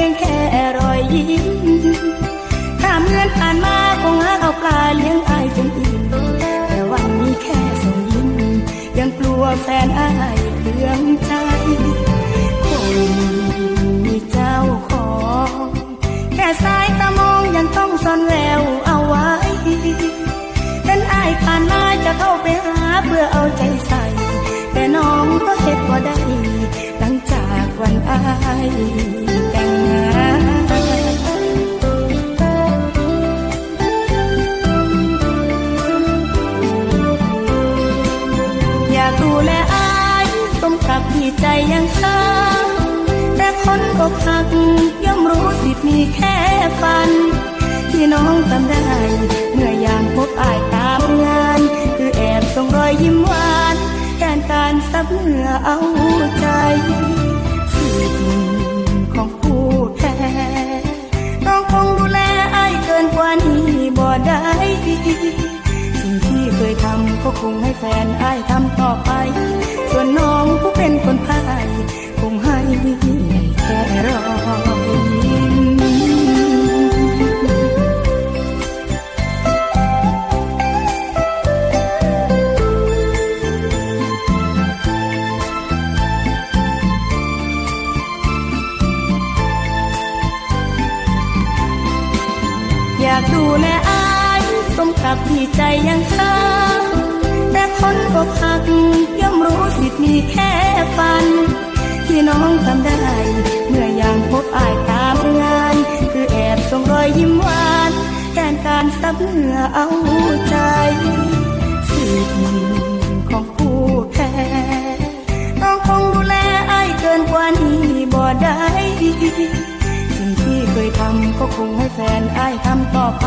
พียงแค่รอยยิ้มถ้าเมื่อนผ่านมาคงหาเอาปลาเลี้ยงอายจนอิ่มแต่วันนี้แค่ส่งยิ้มยังกลัวแฟนอายเลืองใจคงมีเจ้าของแค่สายตามองยังต้องซ่อนแววเอาไว้เป็นอายผ่านมาจะเข้าไปหาเพื่อเอาใจใส่ แต่น้องก็เห็ดว่าได้หลังจากวันอาย กับที่ใจยังช้าแต่คนอกหักย่อมรู้สิทธิ์มีแค่ฝัน ที่น้องทำได้ เมื่อยามพบอายตามงาน คือแอบส่งรอยยิ้มหวานแทนการซับเหงื่อเอาใจสิทธิ์ของผู้แท้น้องคงดูแลอายเกินกว่านี้บ่ได้สิ่งที่เคยทำก็คงให้แฟนอายทำต่อไป อยากดูแลอายสมกับที่ใจยังช้าแต่คนอกหักย่อมรู้สิทธิ์มีแค่ฟัน ที่น้องทำได้ เมื่อยามพบอายตามงาน คือแอบส่งรอยยิ้มหวานแทนการซับเหงื่อเอา คงให้แฟนอายทำต่อไป